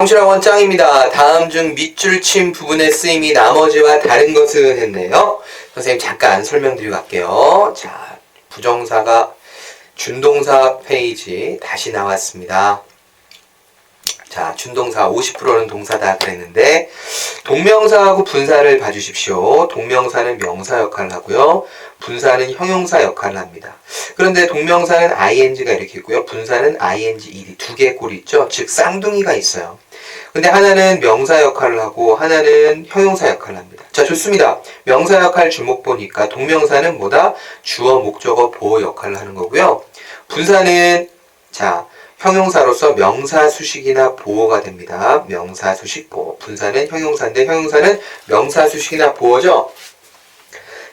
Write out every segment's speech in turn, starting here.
성실학원 짱입니다. 다음 중 밑줄 친 부분의 쓰임이 나머지와 다른 것은 했네요. 선생님 잠깐 설명드리고 갈게요. 자, 부정사가 준동사 페이지 다시 나왔습니다. 자, 준동사 50%는 동사다 그랬는데 동명사하고 분사를 봐주십시오. 동명사는 명사 역할을 하고요. 분사는 형용사 역할을 합니다. 그런데 동명사는 ing가 이렇게 있고요. 분사는 ing, ed 두 개의 꼴이 있죠. 즉 쌍둥이가 있어요. 근데 하나는 명사 역할을 하고 하나는 형용사 역할을 합니다. 자, 좋습니다. 명사 역할 주목 보니까 동명사는 뭐다? 주어, 목적어, 보호 역할을 하는 거고요. 분사는 자, 형용사로서 명사 수식이나 보호가 됩니다. 명사 수식 보호. 분사는 형용사인데 형용사는 명사 수식이나 보호죠.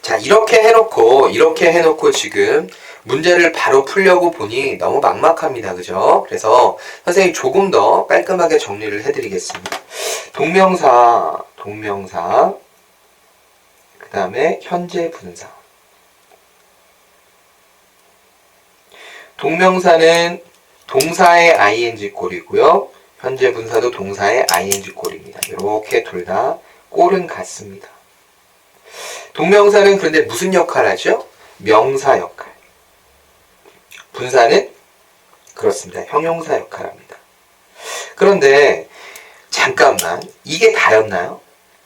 자, 이렇게 해놓고 이렇게 해놓고 지금 문제를 바로 풀려고 보니 너무 막막합니다. 그죠? 그래서 선생님이 조금 더 깔끔하게 정리를 해드리겠습니다. 동명사, 동명사, 그 다음에 현재 분사. 동명사는 동사의 ing 꼴이고요. 현재 분사도 동사의 ing 꼴입니다. 이렇게 둘 다 꼴은 같습니다. 동명사는 그런데 무슨 역할 하죠? 명사 역할. 분사는 그렇습니다. 형용사 역할합니다. 그런데 잠깐만 이게 다였나요?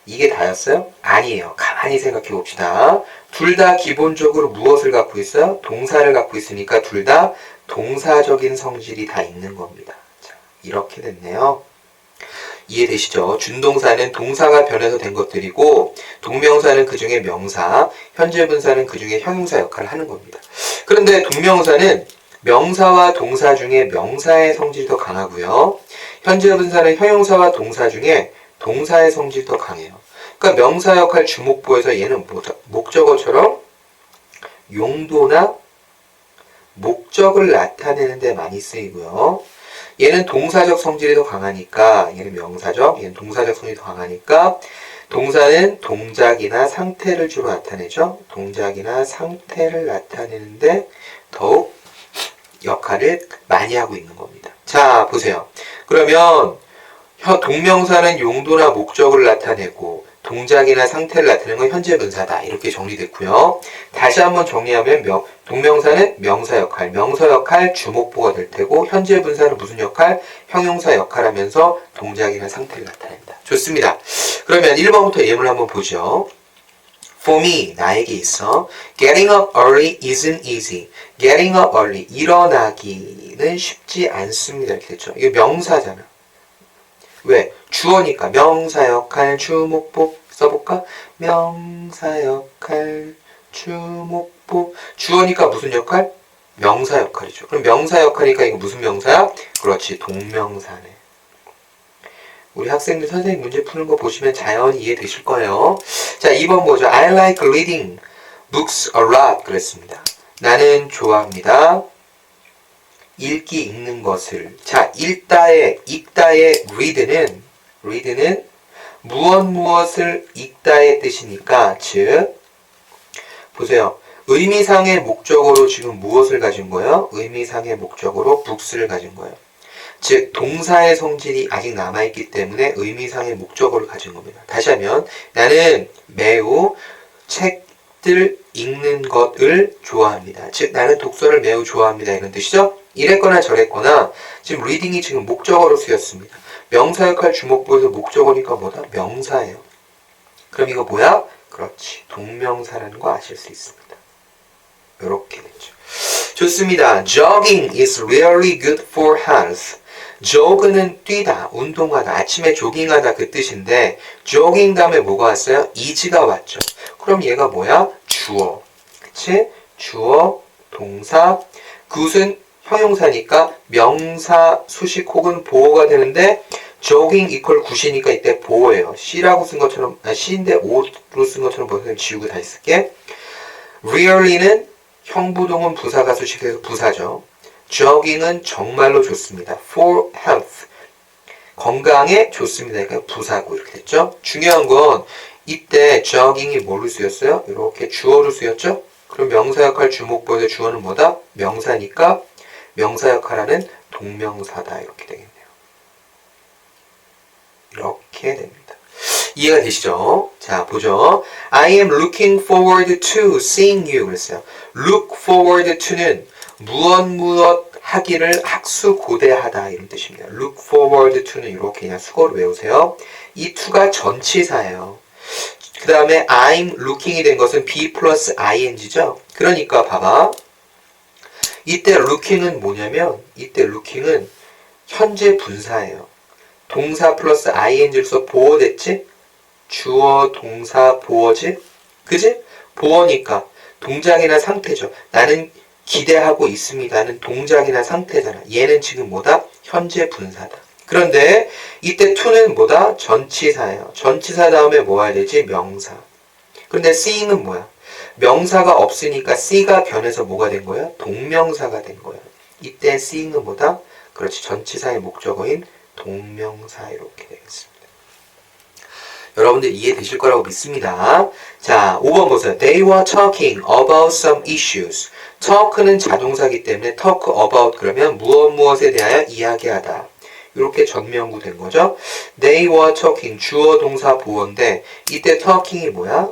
이게 다였어요? 아니에요. 가만히 생각해 봅시다. 둘 다 기본적으로 무엇을 갖고 있어요? 동사를 갖고 있으니까 둘 다 동사적인 성질이 다 있는 겁니다. 자, 이렇게 됐네요. 이해되시죠? 준동사는 동사가 변해서 된 것들이고 동명사는 그 중에 명사, 현재 분사는 그 중에 형용사 역할을 하는 겁니다. 그런데 동명사는 명사와 동사 중에 명사의 성질이 더 강하고요. 현재 분사는 형용사와 동사 중에 동사의 성질이 더 강해요. 그러니까 명사 역할 주목부에서 얘는 뭐죠? 목적어처럼 용도나 목적을 나타내는 데 많이 쓰이고요. 얘는 동사적 성질이 더 강하니까 얘는 명사적, 얘는 동사적 성질이 더 강하니까 동사는 동작이나 상태를 주로 나타내죠. 동작이나 상태를 나타내는데 더욱 역할을 많이 하고 있는 겁니다. 자, 보세요. 그러면 혀- 동명사는 용도나 목적을 나타내고 동작이나 상태를 나타내는 건 현재 분사다. 이렇게 정리됐고요. 다시 한번 정리하면 명- 동명사는 명사 역할, 명사 역할 주목보가 될 테고 현재 분사는 무슨 역할? 형용사 역할 하면서 동작이나 상태를 나타낸다. 좋습니다. 그러면 1번부터 예문 한번 보죠. For me, 나에게 있어. Getting up early isn't easy. Getting up early, 일어나기는 쉽지 않습니다. 이렇게 됐죠. 이게 명사잖아. 왜? 주어니까 명사 역할 주목보 써볼까? 명사 역할 주목보 주어니까 무슨 역할? 명사 역할이죠. 그럼 명사 역할이니까 이거 무슨 명사야? 그렇지 동명사네. 우리 학생들 선생님 문제 푸는 거 보시면 자연히 이해되실 거예요. 자, 2번 뭐죠? I like reading books a lot 그랬습니다. 나는 좋아합니다. 읽기 읽는 것을. 자, 읽다의 읽다의 read는 read는 무엇 무엇을 읽다의 뜻이니까 즉 보세요. 의미상의 목적어로 지금 무엇을 가진 거예요? 의미상의 목적어로 books를 가진 거예요. 즉 동사의 성질이 아직 남아있기 때문에 의미상의 목적어를 가진 겁니다. 다시 하면 나는 매우 책들 읽는 것을 좋아합니다. 즉 나는 독서를 매우 좋아합니다. 이런 뜻이죠. 이랬거나 저랬거나 지금 리딩이 지금 목적어로 쓰였습니다. 명사 역할 주목부에서 목적어니까 뭐다? 명사예요. 그럼 이거 뭐야? 그렇지. 동명사라는 거 아실 수 있습니다. 이렇게 됐죠. 좋습니다. Jogging is really good for health. Jog는 뛰다, 운동하다, 아침에 조깅하다 그 뜻인데 jogging 다음에 뭐가 왔어요? is가 왔죠. 그럼 얘가 뭐야? 주어. 그치? 주어, 동사, 굿은 형용사니까 명사, 수식 혹은 보호가 되는데 jogging 이퀄 굿이니까 이때 보호예요. C라고 쓴 것처럼, 아, C인데 O로 쓴 것처럼 보여서 지우고 다시 쓸게. really는 형부동은 부사가 수식해서 부사죠. Jogging은 정말로 좋습니다. for health. 건강에 좋습니다. 그러니까 부사고 이렇게 됐죠. 중요한 건 이때 jogging이 뭘로 쓰였어요? 이렇게 주어로 쓰였죠. 그럼 명사 역할 주목보에서 주어는 뭐다? 명사니까 명사 역할하는 동명사다 이렇게 되겠네요. 이렇게 됩니다. 이해가 되시죠? 자, 보죠. I am looking forward to seeing you. 그랬어요. look forward to는 무엇 무엇 하기를 학수 고대하다 이런 뜻입니다. look forward to는 이렇게 그냥 수거를 외우세요. 이 to가 전치사예요. 그 다음에 I'm looking이 된 것은 be 플러스 ing죠. 그러니까 봐봐. 이때 looking은 뭐냐면 이때 looking은 현재 분사예요. 동사 플러스 ing를 써 보어됐지? 주어, 동사, 보어지? 그지? 보어니까 동작이나 상태죠. 나는 기대하고 있습니다는 동작이나 상태잖아. 얘는 지금 뭐다? 현재 분사다. 그런데 이때 to는 뭐다? 전치사예요. 전치사 다음에 뭐 해야 되지? 명사. 그런데 seeing은 뭐야? 명사가 없으니까 see가 변해서 뭐가 된 거야? 동명사가 된 거야. 이때 seeing은 뭐다? 그렇지. 전치사의 목적어인 동명사 이렇게 되겠습니다. 여러분들 이해되실 거라고 믿습니다. 자, 5번 보세요. They were talking about some issues. talk는 자동사기 때문에 talk about 그러면 무엇 무엇에 대하여 이야기하다. 이렇게 전명구 된 거죠. They were talking 주어 동사 보어인데 이때 talking이 뭐야?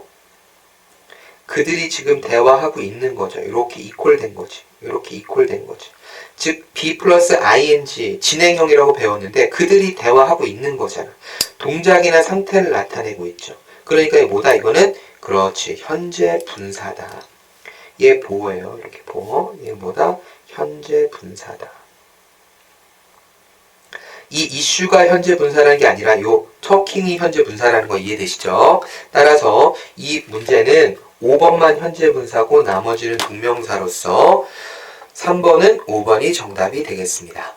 그들이 지금 대화하고 있는 거죠. 이렇게 이퀄 된 거지. 이렇게 이퀄 된 거지. 즉 be 플러스 ing 진행형이라고 배웠는데 그들이 대화하고 있는 거잖아. 동작이나 상태를 나타내고 있죠. 그러니까 뭐다 이거는 그렇지 현재 분사다. 얘 보어예요. 이렇게 보어. 얘 뭐다 현재 분사다. 이 이슈가 현재 분사라는 게 아니라 요 터킹이 현재 분사라는 거 이해되시죠? 따라서 이 문제는 5번만 현재 분사고 나머지는 동명사로서 3번은 5번이 정답이 되겠습니다.